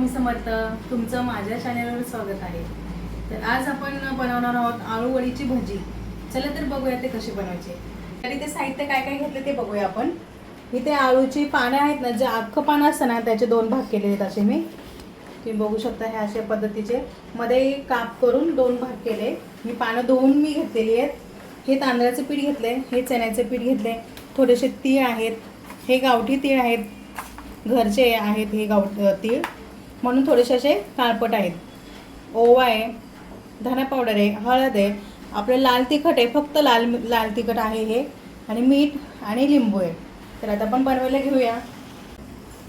स्वामी समर्थ तुमचं माझ्या चॅनलवर स्वागत आहे. तर आज आपण बनवणार आहोत आळूवडीची भजी. चला तर बघूया ते कशी बनवायची. तर ते साहित्य काय काय घेतलं ते बघूया आपण. इथे आळूची पानं आहेत ना जे अख्खं पानं असतं ना त्याचे दोन भाग केले आहेत असे मी. तुम्ही बघू शकता हे अशा पद्धतीचे. मध्ये काप करून दोन भाग केले. मी पानं धुवून मी घेतलेली आहेत. हे तांदळाचं पीठ घेतलंय हे चण्याचं पीठ घेतलंय. थोडेसे तीळ आहेत हे गावठी तीळ आहेत घरचे आहेत हे गाव तीळ. म्हणून थोडेसे असे काळपट आहेत. ओवा आहे धना पावडर आहे हळद आहे. आपलं लाल तिखट आहे फक्त लाल लाल तिखट आहे हे. आणि मीठ आणि लिंबू आहे. तर आता आपण बनवायला घेऊया.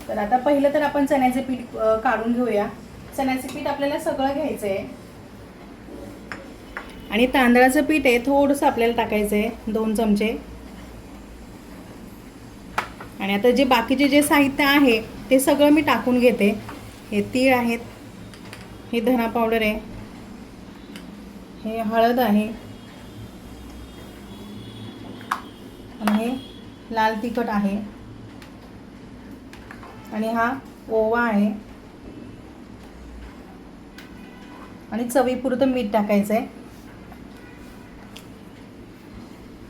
तर आता पहिलं तर आपण चण्याचे पीठ काढून घेऊया. चण्याचे पीठ आपल्याला सगळं घ्यायचं आहे आणि तांदळाचं पीठ आहे थोडंसं आपल्याला टाकायचं आहे दोन चमचे. आणि आता जे बाकीचे जे साहित्य आहे ते सगळं मी टाकून घेते. हे तीळ आहेत. हे धना पावडर आहे. हे हळद आहे. आणि हे लाल तिखट आहे. आणि हा ओवा आहे. आणि चवीपुरतं मीठ टाकायचं आहे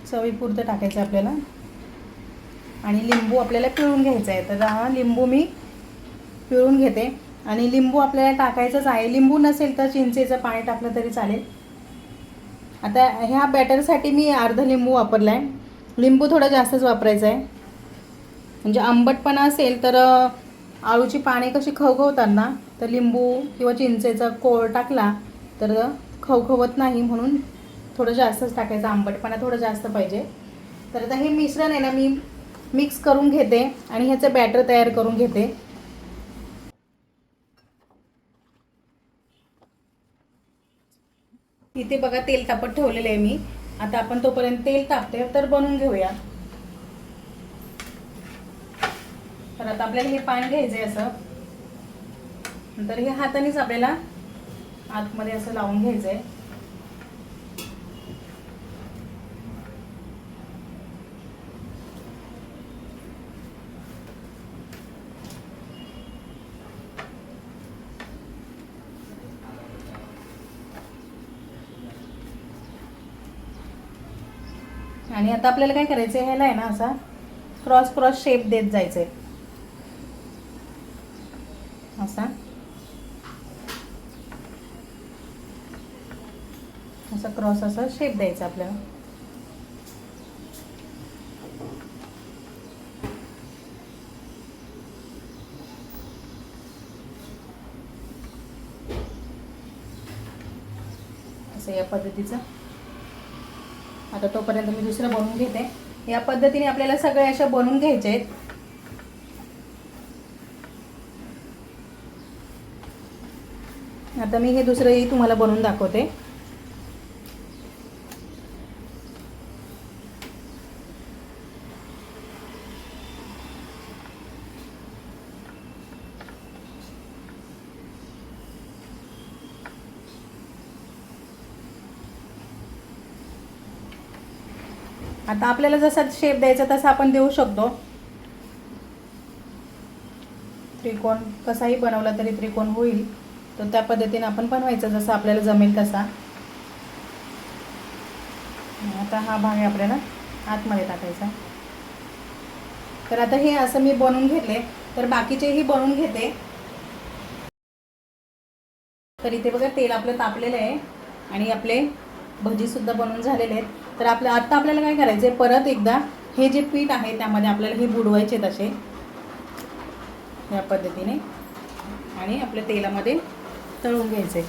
चवीपुरतं टाकायचं आहे आपल्याला. आणि लिंबू आपल्याला पिळून घ्यायचा आहे तर हा लिंबू मी पिळून घेते. आणि लिंबू आपल्याला टाकायचंच आहे. लिंबू नसेल तर चिंचेचं पाणी टाकलं तरी चालेल. आता ह्या बॅटरसाठी मी अर्ध लिंबू वापरला आहे लिंबू थोडा जास्तच वापरायचा आहे म्हणजे आंबटपणा असेल तर आळूची पाने कशी खवखवतात ना तर लिंबू किंवा चिंचेचा कोळ टाकला तर खवखवत नाही म्हणून थोडं जास्तच टाकायचं. आंबटपणा थोडं जास्त पाहिजे. तर आता हे मिश्रण आहे ना मी मिक्स करून घेते आणि ह्याचं बॅटर तयार करून घेते. इथे बघा तेल तापत ठेवलेलं आहे मी. आता आपण तोपर्यंत तेल तापते तर बनवून घेऊया. तर आता आपल्याला हे पान घ्यायचं आहे असं. नंतर हे हातानेच आपल्याला आतमध्ये असं लावून घ्यायचं आहे आणि आता आपल्याला काय करायचं आहे ह्याला आहे ना असा क्रॉस क्रॉस शेप देत जायचं आहे असा. असा क्रॉस असा शेप द्यायचा आपल्याला. असं या पद्धतीचं. आता तोपर्यंत मी दुसरं बनवून घेते. या पद्धतीने आपल्याला सगळे अशा बनवून घ्यायचे आहेत. आता मी हे दुसरंही तुम्हाला बनवून दाखवते. आता आपल्याला जसा शेप द्यायचा तसा आपण देऊ शकतो. त्रिकोण कसाही बनवला तरी त्रिकोण होईल. तर त्या पद्धतीने आपण बनवायचं जसं आपल्याला जमेल तसा. आता हा भाग आहे आपल्याला आतमध्ये टाकायचा. तर आता हे असं मी बनवून घेतले. तर बाकीचेही बनवून घेते. तर इथे बघा तेल आपलं तापलेलं आहे. आणि आपले भजीसुद्धा बनवून झालेले आहेत. तर आपलं आत्ता आपल्याला काय करायचं आहे परत एकदा हे जे पीठ आहे त्यामध्ये आपल्याला हे बुडवायचे तसे या पद्धतीने. आणि आपल्या तेलामध्ये तळून घ्यायचे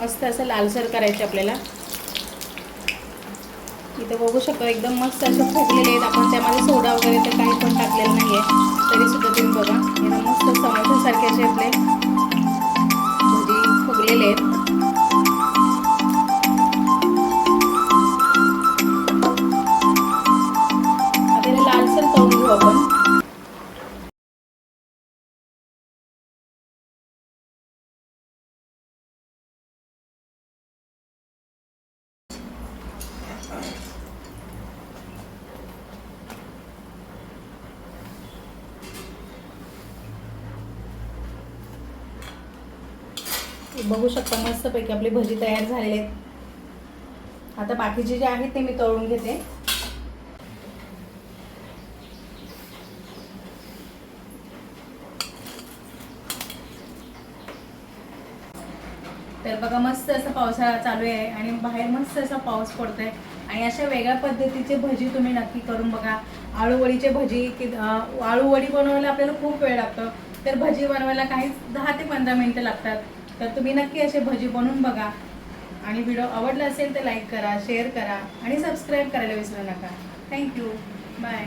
मस्त असं लालसर करायचं आपल्याला. इथं बघू शकतो एकदम मस्त असं फुगलेले आहेत. आपण त्यामध्ये सोडा वगैरे तर काही पण टाकलेलं नाही आहे तरी सुद्धा तुम्ही बघा. एकदम मस्त समोसासारखे असे आपले. बघू शकता मस्तपैकी आपली भजी तयार झालेली आहेत. आता बाकीचे जे आहेत ते मी तळून घेते. तर बघा मस्त असा पावसाळा चालू आहे आणि बाहेर मस्त असा पाऊस पडतोय. आणि अशा वेगळ्या पद्धतीचे भजी तुम्ही नक्की करून बघा. आळूवडीचे भजी की आळूवडी बनवायला आपल्याला खूप वेळ लागतो. तर भजी बनवायला काहीच दहा ते पंधरा मिनटं लागतात. तर तुम्ही नक्की असे भजी बनवून बघा. आणि व्हिडिओ आवडला असेल तर लाईक करा शेअर करा आणि सबस्क्राईब करायला विसरू नका. Thank you bye